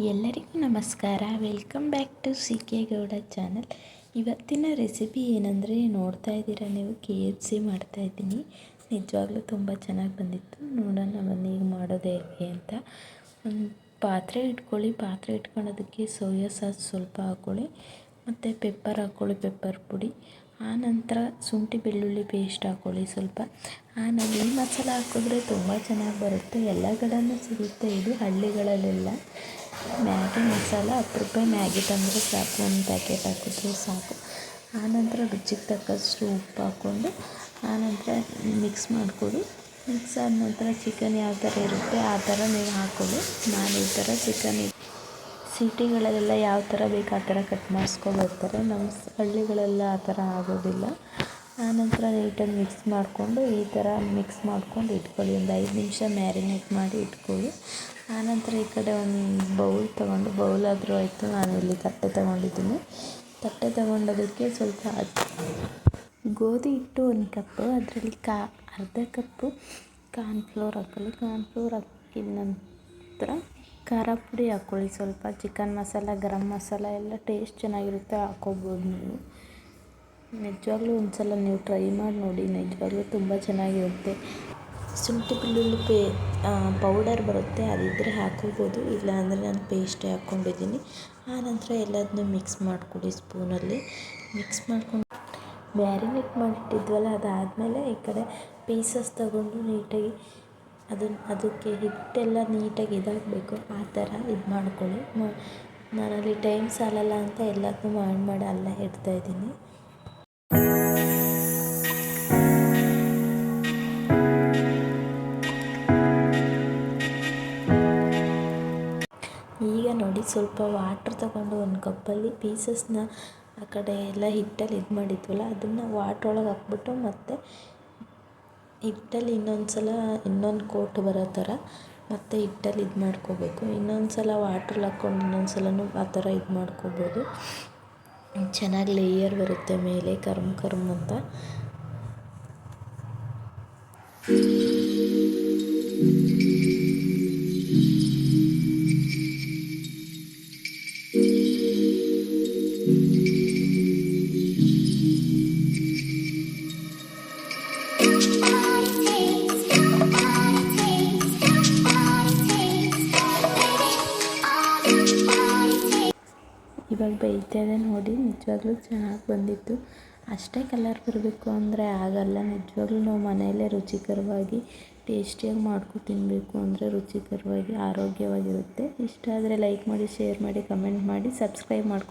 ಎಲ್ಲರಿಗೂ ನಮಸ್ಕಾರ. Welcome back to C K Gowda channel ಇವತ್ತಿನ ರೆಸಿಪಿ ಏನಂದರೆ ನೋಡ್ತಾ ಇದ್ದೀರಾ ನೀವು? ಕೆ ಎಫ್ ಸಿ ಮಾಡ್ತಾಯಿದ್ದೀನಿ ನಿಜವಾಗ್ಲೂ ತುಂಬ ಚೆನ್ನಾಗಿ ಬಂದಿತ್ತು. ನೋಡೋಣ ಬನ್ನಿ ಈಗ ಮಾಡೋದು ಹೇಗೆ ಅಂತ. ಒಂದು ಪಾತ್ರೆ ಇಟ್ಕೊಳ್ಳಿ. ಪಾತ್ರೆ ಇಟ್ಕೊಳ್ಳೋದಕ್ಕೆ ಸೋಯಾ ಸಾಸ್ ಸ್ವಲ್ಪ ಹಾಕ್ಕೊಳ್ಳಿ. ಮತ್ತು ಪೆಪ್ಪರ್ ಹಾಕ್ಕೊಳ್ಳಿ ಪೆಪ್ಪರ್ ಪುಡಿ. ಆನಂತರ ಶುಂಠಿ ಬೆಳ್ಳುಳ್ಳಿ ಪೇಸ್ಟ್ ಹಾಕ್ಕೊಳ್ಳಿ ಸ್ವಲ್ಪ. ನಾನು ಈ ಮಸಾಲ ಹಾಕಿದ್ರೆ ತುಂಬ ಚೆನ್ನಾಗಿ ಬರುತ್ತೆ. ಎಲ್ಲ ಕಡೆಯೂ ಸಿಗುತ್ತೆ. ಇದು ಹಳ್ಳಿಗಳಲ್ಲೆಲ್ಲ. ಮ್ಯಾಗಿ ಮಸಾಲ ಹತ್ತು ರೂಪಾಯಿ ಮ್ಯಾಗಿ ತಂದರೆ ಸಾಕು ಒಂದು ಪ್ಯಾಕೆಟ್ ಹಾಕಿದ್ರೆ ಸಾಕು. ಆನಂತರ ರುಚಿಗೆ ತಕ್ಕಷ್ಟು ಉಪ್ಪು ಹಾಕ್ಕೊಂಡು ಆನಂತರ ಮಿಕ್ಸ್ ಮಾಡಿಕೊಡಿ. ಮಿಕ್ಸ್ ಆದ ನಂತರ ಚಿಕನ್ ಯಾವ ಥರ ಇರುತ್ತೆ ಆ ಥರ ನೀವು ಹಾಕ್ಕೊಳ್ಳಿ ನಾನು ಈ ಥರ ಚಿಕನ್ ಸಿಟಿಗಳಲ್ಲೆಲ್ಲ ಯಾವ ಥರ ಬೇಕು ಆ ಥರ ಕಟ್ ಮಾಡಿಸ್ಕೊಂಡು ಬರ್ತಾರೆ ನಮ್ಮ ಹಳ್ಳಿಗಳೆಲ್ಲ ಆ ಥರ ಆಗೋದಿಲ್ಲ. ಆನಂತರ ನೀಟಾಗಿ ಮಿಕ್ಸ್ ಮಾಡಿಕೊಂಡು ಈ ಥರ ಮಿಕ್ಸ್ ಮಾಡ್ಕೊಂಡು ಇಟ್ಕೊಳ್ಳಿ. ಒಂದು ಐದು ನಿಮಿಷ ಮ್ಯಾರಿನೇಟ್ ಮಾಡಿ ಇಟ್ಕೊಳ್ಳಿ. ಆನಂತರ ಈ ಕಡೆ ಒಂದು ಬೌಲ್ ತೊಗೊಂಡು ಬೌಲಾದರೂ ಆಯಿತು, ನಾನು ಇಲ್ಲಿ ತಟ್ಟೆ ತೊಗೊಂಡಿದ್ದೀನಿ. ತಟ್ಟೆ ತೊಗೊಂಡೋದಕ್ಕೆ ಸ್ವಲ್ಪ ಗೋಧಿ ಹಿಟ್ಟು ಒಂದು ಕಪ್ಪು, ಅದರಲ್ಲಿ ಕಾ ಅರ್ಧ ಕಪ್ಪು ಕಾರ್ನ್ಫ್ಲೋರ್ ಕಾರ್ನ್ ಕಾರ್ನ್ಫ್ಲೋರ್ ಹಾಕಿದ ನಂತರ ಖಾರ ಪುಡಿ ಹಾಕ್ಕೊಳ್ಳಿ. ಸ್ವಲ್ಪ ಚಿಕನ್ ಮಸಾಲ, ಗರಂ ಮಸಾಲ ಎಲ್ಲ ಟೇಸ್ಟ್ ಚೆನ್ನಾಗಿರುತ್ತೆ, ಹಾಕ್ಕೋಬೋದು ನೀವು. ನಿಜವಾಗ್ಲೂ ಒಂದ್ಸಲ ನೀವು ಟ್ರೈ ಮಾಡಿ ನೋಡಿ. ನಿಜವಾಗ್ಲೂ ತುಂಬ ಚೆನ್ನಾಗಿರುತ್ತೆ. ಶುಂಠಿ ಬೆಳ್ಳುಳ್ಳಿ ಪೇ ಪೌಡರ್ ಬರುತ್ತೆ. ಅದಿದ್ದರೆ ಹಾಕ್ಕೋಬೋದು ಇಲ್ಲ ಅಂದರೆ ನಾನು ಪೇಸ್ಟೇ ಹಾಕ್ಕೊಂಡಿದ್ದೀನಿ ಆನಂತರ ಎಲ್ಲದನ್ನೂ ಮಿಕ್ಸ್ ಮಾಡಿಕೊಡಿ ಸ್ಪೂನಲ್ಲಿ ಮಿಕ್ಸ್ ಮಾಡ್ಕೊಂಡು ಮ್ಯಾರಿನೇಟ್ ಮಾಡಿಟ್ಟಿದ್ವಲ್ಲ, ಅದಾದಮೇಲೆ ಈ ಕಡೆ ಪೀಸಸ್ ತಗೊಂಡು ನೀಟಾಗಿ ಅದನ್ನು ಅದಕ್ಕೆ ಹಿಟ್ಟೆಲ್ಲ ನೀಟಾಗಿ ಇದಾಗಬೇಕು. ಆ ಥರ ಇದು ಮಾಡ್ಕೊಳ್ಳಿ. ನಾನಲ್ಲಿ ಟೈಮ್ ಸಾಲಲ್ಲ ಅಂತ ಎಲ್ಲದನ್ನೂ ಮಾಡಿ ಮಾಡಿ ಅಲ್ಲ ಇಡ್ತಾಯಿದ್ದೀನಿ ಈಗ ನೋಡಿ ಸ್ವಲ್ಪ ವಾಟ್ರ್ ತಗೊಂಡು ಒಂದು ಕಪ್ಪಲ್ಲಿ ಪೀಸಸ್ನ ಆ ಕಡೆ ಎಲ್ಲ ಹಿಟ್ಟಲ್ಲಿ ಇದು ಮಾಡಿದ್ವಲ್ಲ, ಅದನ್ನು ವಾಟ್ರ್ ಒಳಗೆ ಹಾಕ್ಬಿಟ್ಟು ಮತ್ತು ಹಿಟ್ಟಲ್ಲಿ ಇನ್ನೊಂದು ಸಲ ಇನ್ನೊಂದು ಕೋಟ್ ಬರೋ ಥರ ಮತ್ತು ಹಿಟ್ಟಲ್ಲಿ ಇದು ಮಾಡ್ಕೋಬೇಕು. ಇನ್ನೊಂದು ಸಲ ವಾಟ್ರಲ್ಲಿ ಹಾಕ್ಕೊಂಡು ಇನ್ನೊಂದು ಸಲನೂ ಆ ಥರ ಇದು ಮಾಡ್ಕೋಬೋದು. ಚೆನ್ನಾಗಿ ಲೇಯರ್ ಬರುತ್ತೆ ಮೇಲೆ ಕರ್ಮ್ ಕರ್ಮ್ ಅಂತ. ಇವಾಗ ಬೈತಾ ಇದೆ ನೋಡಿ, ನಿಜವಾಗ್ಲೂ ಚೆನ್ನಾಗಿ ಬಂದಿತ್ತು. ಅಷ್ಟೇ ಕಲರ್ ಬರಬೇಕು ಅಂದರೆ ಆಗಲ್ಲ. ನಿಜವಾಗ್ಲೂ ನಾವು ಮನೆಯಲ್ಲೇ ರುಚಿಕರವಾಗಿ ಟೇಸ್ಟಿಯಾಗಿ ಮಾಡ್ಕೊ ತಿನ್ನಬೇಕು ಅಂದರೆ ರುಚಿಕರವಾಗಿ, ಆರೋಗ್ಯವಾಗಿರುತ್ತೆ. ಇಷ್ಟ ಆದರೆ ಲೈಕ್ ಮಾಡಿ ಶೇರ್ ಮಾಡಿ ಕಮೆಂಟ್ ಮಾಡಿ ಸಬ್ಸ್ಕ್ರೈಬ್ ಮಾಡ್ಕೊಳ್ಳಿ